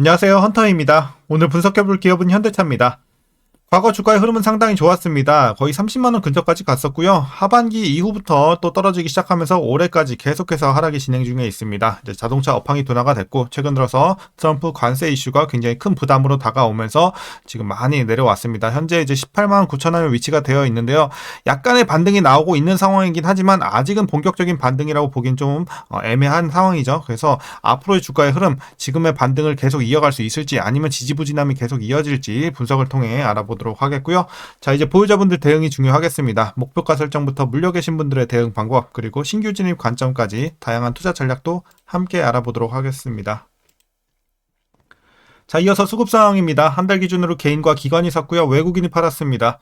안녕하세요. 헌터입니다. 오늘 분석해볼 기업은 현대차입니다. 과거 주가의 흐름은 상당히 좋았습니다. 거의 30만원 근처까지 갔었고요. 하반기 이후부터 또 떨어지기 시작하면서 올해까지 계속해서 하락이 진행 중에 있습니다. 자동차 업황이 둔화가 됐고, 최근 들어서 트럼프 관세 이슈가 굉장히 큰 부담으로 다가오면서 지금 많이 내려왔습니다. 현재 이제 18만 9천 원에 위치가 되어 있는데요. 약간의 반등이 나오고 있는 상황이긴 하지만 아직은 본격적인 반등이라고 보긴 좀 어, 애매한 상황이죠. 그래서 앞으로의 주가의 흐름, 지금의 반등을 계속 이어갈 수 있을지 아니면 지지부진함이 계속 이어질지 분석을 통해 알아보도록 하겠고요. 자, 이제 보유자분들 대응이 중요하겠습니다. 목표가 설정부터 물려 계신 분들의 대응 방법, 그리고 신규 진입 관점까지 다양한 투자 전략도 함께 알아보도록 하겠습니다. 자, 이어서 수급 상황입니다. 한 달 기준으로 개인과 기관이 샀고요. 외국인이 팔았습니다.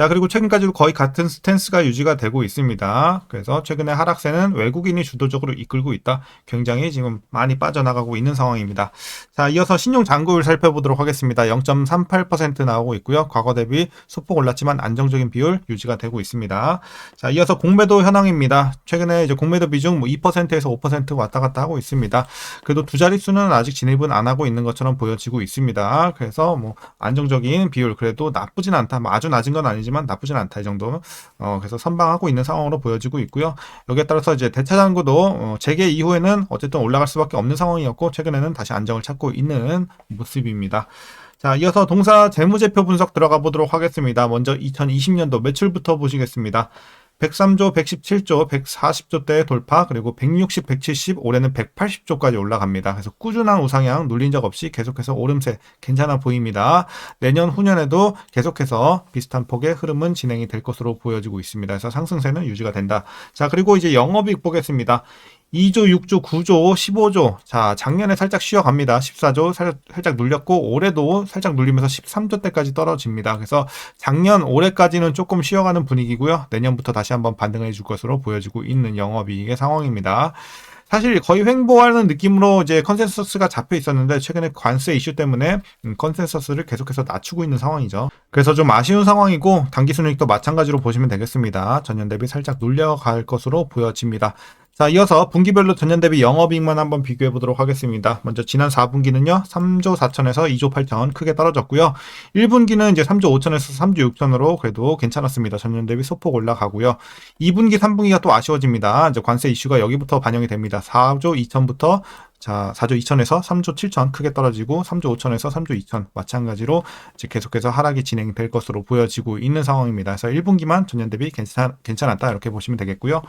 자, 그리고 최근까지도 거의 같은 스탠스가 유지가 되고 있습니다. 그래서 최근에 하락세는 외국인이 주도적으로 이끌고 있다. 굉장히 지금 많이 빠져나가고 있는 상황입니다. 자, 이어서 신용 잔고율 살펴보도록 하겠습니다. 0.38% 나오고 있고요. 과거 대비 소폭 올랐지만 안정적인 비율 유지가 되고 있습니다. 자, 이어서 공매도 현황입니다. 최근에 이제 공매도 비중 뭐 2%에서 5% 왔다 갔다 하고 있습니다. 그래도 두 자릿수는 아직 진입은 안 하고 있는 것처럼 보여지고 있습니다. 그래서 뭐 안정적인 비율 그래도 나쁘진 않다. 뭐 아주 낮은 건 아니지만 나쁘진 않다 이 정도. 어 그래서 선방하고 있는 상황으로 보여지고 있고요. 여기에 따라서 이제 대차장구도 어, 재개 이후에는 어쨌든 올라갈 수밖에 없는 상황이었고 최근에는 다시 안정을 찾고 있는 모습입니다. 자, 이어서 동사 재무제표 분석 들어가 보도록 하겠습니다. 먼저 2020년도 매출부터 보시겠습니다. 103조, 117조, 140조 대 돌파, 그리고 160, 170, 올해는 180조까지 올라갑니다. 그래서 꾸준한 우상향 눌린 적 없이 계속해서 오름세 괜찮아 보입니다. 내년 후년에도 계속해서 비슷한 폭의 흐름은 진행이 될 것으로 보여지고 있습니다. 그래서 상승세는 유지가 된다. 자, 그리고 이제 영업이익 보겠습니다. 2조, 6조, 9조, 15조. 자, 작년에 살짝 쉬어갑니다. 14조 살, 살짝 눌렸고, 올해도 살짝 눌리면서 13조대까지 떨어집니다. 그래서 작년, 올해까지는 조금 쉬어가는 분위기고요. 내년부터 다시 한번 반등해 줄 것으로 보여지고 있는 영업이익의 상황입니다. 사실 거의 횡보하는 느낌으로 이제 컨센서스가 잡혀 있었는데 최근에 관세 이슈 때문에 음, 컨센서스를 계속해서 낮추고 있는 상황이죠. 그래서 좀 아쉬운 상황이고 단기 순이익도 마찬가지로 보시면 되겠습니다. 전년 대비 살짝 눌려갈 것으로 보여집니다. 자, 이어서 분기별로 전년 대비 영업이익만 한번 비교해 보도록 하겠습니다. 먼저 지난 4분기는요, 3조 4천에서 2조 8천 크게 떨어졌고요. 1분기는 이제 3조 5천에서 3조 6천으로 그래도 괜찮았습니다. 전년 대비 소폭 올라가고요. 2분기, 3분기가 또 아쉬워집니다. 이제 관세 이슈가 여기부터 반영이 됩니다. 4조 2천부터 자, 4조 2천에서 3조 7천 크게 떨어지고 3조 5천에서 3조 2천 마찬가지로 이제 계속해서 하락이 진행될 것으로 보여지고 있는 상황입니다. 그래서 1분기만 전년 대비 괜찮, 괜찮았다 이렇게 보시면 되겠고요.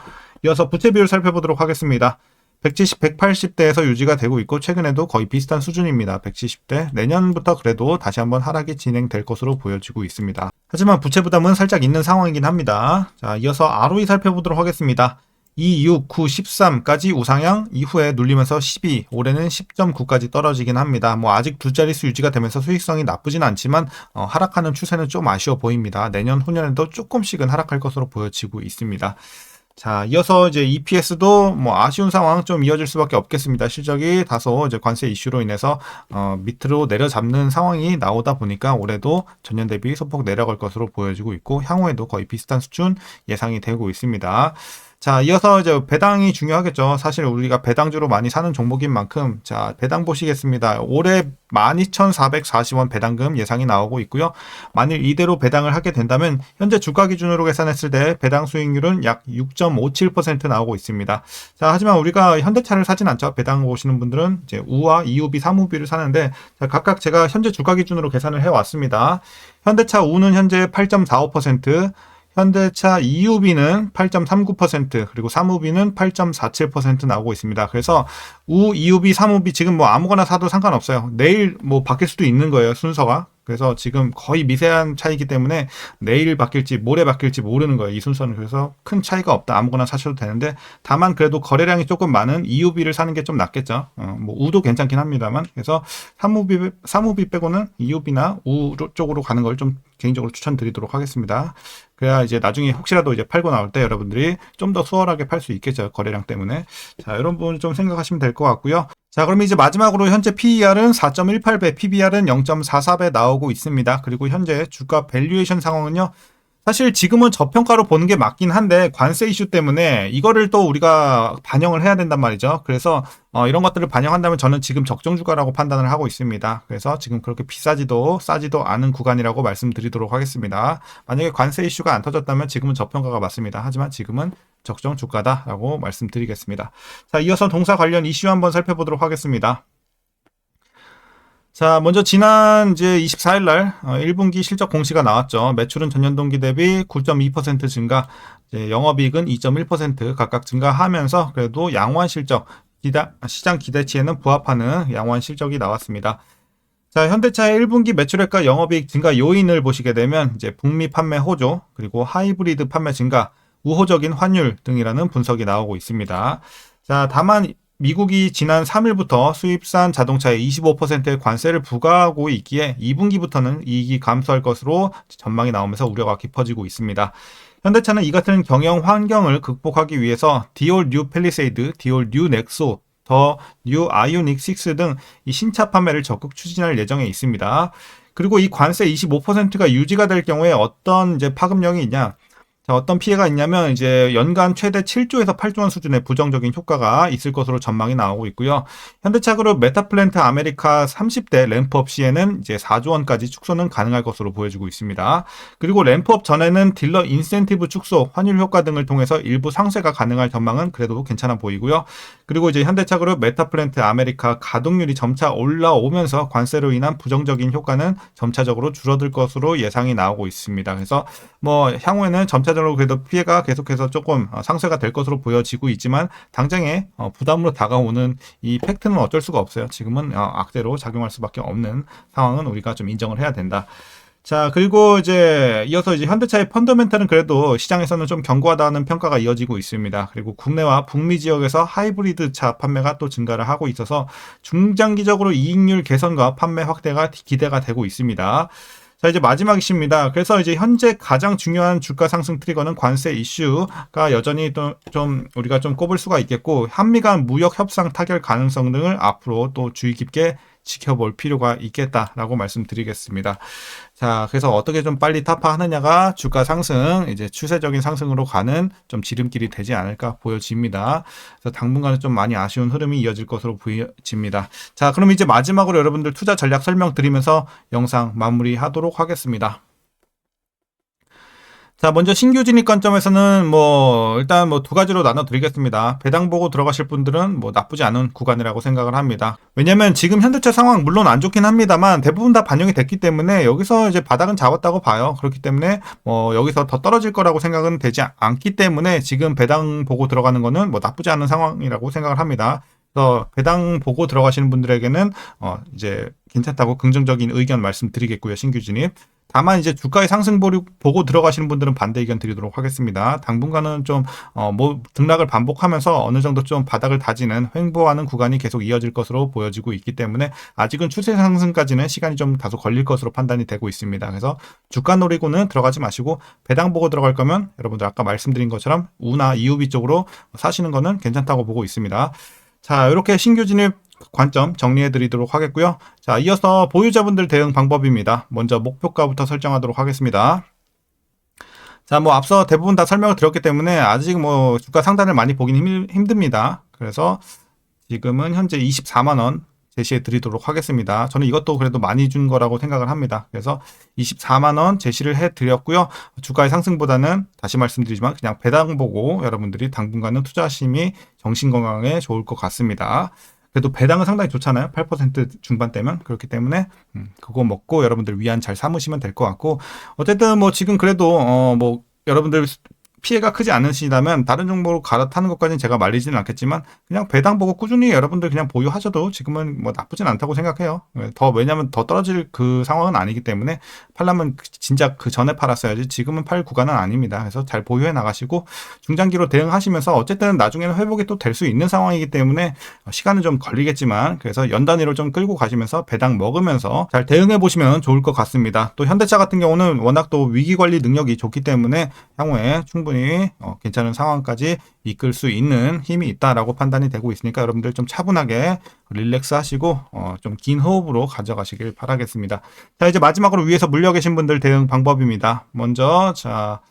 이어서 부채 비율 살펴보도록 하겠습니다. 170, 180대에서 유지가 되고 있고 최근에도 거의 비슷한 수준입니다. 170대. 내년부터 그래도 다시 한번 하락이 진행될 것으로 보여지고 있습니다. 하지만 부채 부담은 살짝 있는 상황이긴 합니다. 자, 이어서 ROE 살펴보도록 하겠습니다. 2, 6, 9, 13까지 우상향 이후에 눌리면서 12, 올해는 10.9까지 떨어지긴 합니다. 뭐 아직 두 자릿수 유지가 되면서 수익성이 나쁘진 않지만 어, 하락하는 추세는 좀 아쉬워 보입니다. 내년 후년에도 조금씩은 하락할 것으로 보여지고 있습니다. 자, 이어서 이제 EPS도 뭐 아쉬운 상황 좀 이어질 수밖에 없겠습니다. 실적이 다소 이제 관세 이슈로 인해서 어, 밑으로 내려잡는 상황이 나오다 보니까 올해도 전년 대비 소폭 내려갈 것으로 보여지고 있고 향후에도 거의 비슷한 수준 예상이 되고 있습니다. 자, 이어서 이제 배당이 중요하겠죠. 사실 우리가 배당주로 많이 사는 종목인 만큼, 자, 배당 보시겠습니다. 올해 12,440원 배당금 예상이 나오고 있고요. 만일 이대로 배당을 하게 된다면, 현재 주가 기준으로 계산했을 때 배당 수익률은 약 6.57% 나오고 있습니다. 자, 하지만 우리가 현대차를 사진 않죠. 배당 보시는 분들은 이제 우와, 이우비, 사무비를 사는데, 자, 각각 제가 현재 주가 기준으로 계산을 해 왔습니다. 현대차 우는 현재 8.45%, 현대차 EUB는 8.39% 그리고 사무비는 8.47% 나오고 있습니다. 그래서 우, EUB, 사무비 지금 뭐 아무거나 사도 상관없어요. 내일 뭐 바뀔 수도 있는 거예요. 순서가. 그래서 지금 거의 미세한 차이기 때문에 내일 바뀔지 모레 바뀔지 모르는 거예요. 이 순서는 그래서 큰 차이가 없다. 아무거나 사셔도 되는데 다만 그래도 거래량이 조금 많은 EUB를 사는 게 좀 낫겠죠. 어, 뭐 우도 괜찮긴 합니다만 그래서 사무비 사무비 빼고는 EUB나 우 쪽으로 가는 걸 좀 개인적으로 추천드리도록 하겠습니다. 그래야 이제 나중에 혹시라도 이제 팔고 나올 때 여러분들이 좀 더 수월하게 팔 수 있겠죠. 거래량 때문에. 자, 이런 부분 좀 생각하시면 될 것 같고요. 자, 그럼 이제 마지막으로 현재 PER은 4.18배, PBR은 0.44배 나오고 있습니다. 그리고 현재 주가 밸류에이션 상황은요. 사실 지금은 저평가로 보는 게 맞긴 한데 관세 이슈 때문에 이거를 또 우리가 반영을 해야 된단 말이죠. 그래서 어, 이런 것들을 반영한다면 저는 지금 적정 주가라고 판단을 하고 있습니다. 그래서 지금 그렇게 비싸지도 싸지도 않은 구간이라고 말씀드리도록 하겠습니다. 만약에 관세 이슈가 안 터졌다면 지금은 저평가가 맞습니다. 하지만 지금은 적정 주가다라고 말씀드리겠습니다. 자, 이어서 동사 관련 이슈 한번 살펴보도록 하겠습니다. 자, 먼저 지난 이제 24일 날 1분기 어, 실적 공시가 나왔죠. 매출은 전년 동기 대비 9.2% 증가, 영업이익은 2.1% 각각 증가하면서 그래도 양호한 실적, 기다, 시장 기대치에는 부합하는 양호한 실적이 나왔습니다. 자, 현대차의 1분기 매출액과 영업이익 증가 요인을 보시게 되면 이제 북미 판매 호조, 그리고 하이브리드 판매 증가, 우호적인 환율 등이라는 분석이 나오고 있습니다. 자, 다만 미국이 지난 3일부터 수입산 자동차에 25%의 관세를 부과하고 있기에 2분기부터는 이익이 감소할 것으로 전망이 나오면서 우려가 깊어지고 있습니다. 현대차는 이 같은 경영 환경을 극복하기 위해서 디올 뉴 펠리세이드, 디올 뉴 넥소, 더 뉴 아이오닉 6 등 이 신차 판매를 적극 추진할 예정에 있습니다. 그리고 이 관세 25%가 유지가 될 경우에 어떤 이제 파급력이 있냐? 자, 어떤 피해가 있냐면 이제 연간 최대 7조에서 8조 원 수준의 부정적인 효과가 있을 것으로 전망이 나오고 있고요. 현대차 그룹 메타플랜트 아메리카 30대 램프업 시에는 이제 4조 원까지 축소는 가능할 것으로 보여지고 있습니다. 그리고 램프업 전에는 딜러 인센티브 축소, 환율 효과 등을 통해서 일부 상쇄가 가능할 전망은 그래도 괜찮아 보이고요. 그리고 이제 현대차 그룹 메타플랜트 아메리카 가동률이 점차 올라오면서 관세로 인한 부정적인 효과는 점차적으로 줄어들 것으로 예상이 나오고 있습니다. 그래서 뭐 향후에는 점차 전차적으로 그래도 피해가 계속해서 조금 어, 상쇄가 될 것으로 보여지고 있지만 당장에 어, 부담으로 다가오는 이 팩트는 어쩔 수가 없어요. 지금은 어, 악재로 작용할 수밖에 없는 상황은 우리가 좀 인정을 해야 된다. 자, 그리고 이제 이어서 이제 현대차의 펀더멘탈은 그래도 시장에서는 좀 견고하다는 평가가 이어지고 있습니다. 그리고 국내와 북미 지역에서 하이브리드 차 판매가 또 증가를 하고 있어서 중장기적으로 이익률 개선과 판매 확대가 기대가 되고 있습니다. 자, 이제 마지막 이슈입니다. 그래서 이제 현재 가장 중요한 주가 상승 트리거는 관세 이슈가 여전히 또 좀 우리가 좀 꼽을 수가 있겠고, 한미 간 무역 협상 타결 가능성 등을 앞으로 또 주의 깊게 지켜볼 필요가 있겠다라고 말씀드리겠습니다. 자, 그래서 어떻게 좀 빨리 타파하느냐가 주가 상승, 이제 추세적인 상승으로 가는 좀 지름길이 되지 않을까 보여집니다. 그래서 당분간은 좀 많이 아쉬운 흐름이 이어질 것으로 보여집니다. 자, 그럼 이제 마지막으로 여러분들 투자 전략 설명 드리면서 영상 마무리하도록 하겠습니다. 자, 먼저 신규 진입 관점에서는 뭐 일단 뭐 두 가지로 나눠 드리겠습니다. 배당 보고 들어가실 분들은 뭐 나쁘지 않은 구간이라고 생각을 합니다. 왜냐면 지금 현대차 상황 물론 안 좋긴 합니다만 대부분 다 반영이 됐기 때문에 여기서 이제 바닥은 잡았다고 봐요. 그렇기 때문에 뭐 여기서 더 떨어질 거라고 생각은 되지 않기 때문에 지금 배당 보고 들어가는 거는 뭐 나쁘지 않은 상황이라고 생각을 합니다. 그래서 배당 보고 들어가시는 분들에게는 어 이제 괜찮다고 긍정적인 의견 말씀드리겠고요. 신규 진입. 다만 이제 주가의 상승 보고 들어가시는 분들은 반대 의견 드리도록 하겠습니다. 당분간은 좀, 어, 뭐, 등락을 반복하면서 어느 정도 좀 바닥을 다지는 횡보하는 구간이 계속 이어질 것으로 보여지고 있기 때문에 아직은 추세 상승까지는 시간이 좀 다소 걸릴 것으로 판단이 되고 있습니다. 그래서 주가 노리고는 들어가지 마시고 배당 보고 들어갈 거면 여러분들 아까 말씀드린 것처럼 우나 이우비 쪽으로 사시는 거는 괜찮다고 보고 있습니다. 자, 이렇게 신규 진입 관점 정리해 드리도록 하겠고요. 자, 이어서 보유자분들 대응 방법입니다. 먼저 목표가부터 설정하도록 하겠습니다. 자, 뭐 앞서 대부분 다 설명을 드렸기 때문에 아직 뭐 주가 상단을 많이 보기는 힘듭니다. 그래서 지금은 현재 24만 원 제시해 드리도록 하겠습니다. 저는 이것도 그래도 많이 준 거라고 생각을 합니다. 그래서 24만 원 제시를 해 드렸고요. 주가의 상승보다는 다시 말씀드리지만 그냥 배당 보고 여러분들이 당분간은 투자심이 정신 건강에 좋을 것 같습니다. 그래도 배당은 상당히 좋잖아요. 8% 중반대면 그렇기 때문에 음, 그거 먹고 여러분들 위안 잘 삼으시면 될 것 같고 어쨌든 뭐 지금 그래도 어 뭐 여러분들 피해가 크지 않으시다면 다른 정보로 갈아타는 것까지는 제가 말리지는 않겠지만 그냥 배당 보고 꾸준히 여러분들 그냥 보유하셔도 지금은 뭐 나쁘진 않다고 생각해요. 더 왜냐하면 더 떨어질 그 상황은 아니기 때문에 팔라면 진짜 그 전에 팔았어야지 지금은 팔 구간은 아닙니다. 그래서 잘 보유해 나가시고 중장기로 대응하시면서 어쨌든 나중에는 회복이 또 될 수 있는 상황이기 때문에 시간은 좀 걸리겠지만 그래서 연 단위로 좀 끌고 가시면서 배당 먹으면서 잘 대응해 보시면 좋을 것 같습니다. 또 현대차 같은 경우는 워낙 또 위기 관리 능력이 좋기 때문에 향후에 충분히 충분히 어, 괜찮은 상황까지 이끌 수 있는 힘이 있다라고 판단이 되고 있으니까 여러분들 좀 차분하게 릴렉스 하시고 어, 좀 긴 호흡으로 가져가시길 바라겠습니다. 자 이제 마지막으로 위에서 물려 계신 분들 대응 방법입니다. 먼저 자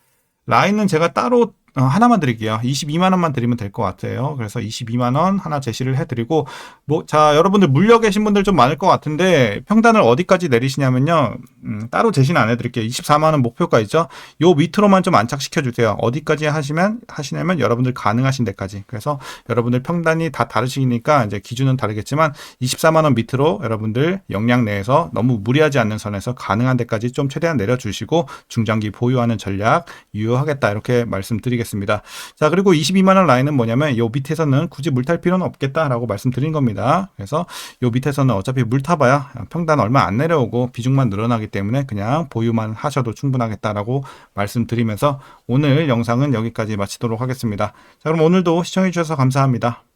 라인은 제가 따로 어, 하나만 드릴게요. 22만 원만 드리면 될 것 같아요. 그래서 22만 원 하나 제시를 해드리고 뭐 자 여러분들 물려 계신 분들 좀 많을 것 같은데 평단을 어디까지 내리시냐면요. 음, 따로 제시는 안 해드릴게요. 24만 원 목표가 있죠. 요 밑으로만 좀 안착시켜 주세요. 어디까지 하시면 하시냐면 여러분들 가능하신 데까지. 그래서 여러분들 평단이 다 다르시니까 이제 기준은 다르겠지만 24만 원 밑으로 여러분들 역량 내에서 너무 무리하지 않는 선에서 가능한 데까지 좀 최대한 내려주시고 중장기 보유하는 전략 유효하겠다 이렇게 말씀드리겠습니다. 자 그리고 22만 원 라인은 뭐냐면 요 밑에서는 굳이 물 탈 필요는 없겠다라고 말씀드린 겁니다. 그래서 요 밑에서는 어차피 물 타봐야 평단 얼마 안 내려오고 비중만 늘어나기 때문에 그냥 보유만 하셔도 충분하겠다라고 말씀드리면서 오늘 영상은 여기까지 마치도록 하겠습니다. 자 그럼 오늘도 시청해 주셔서 감사합니다.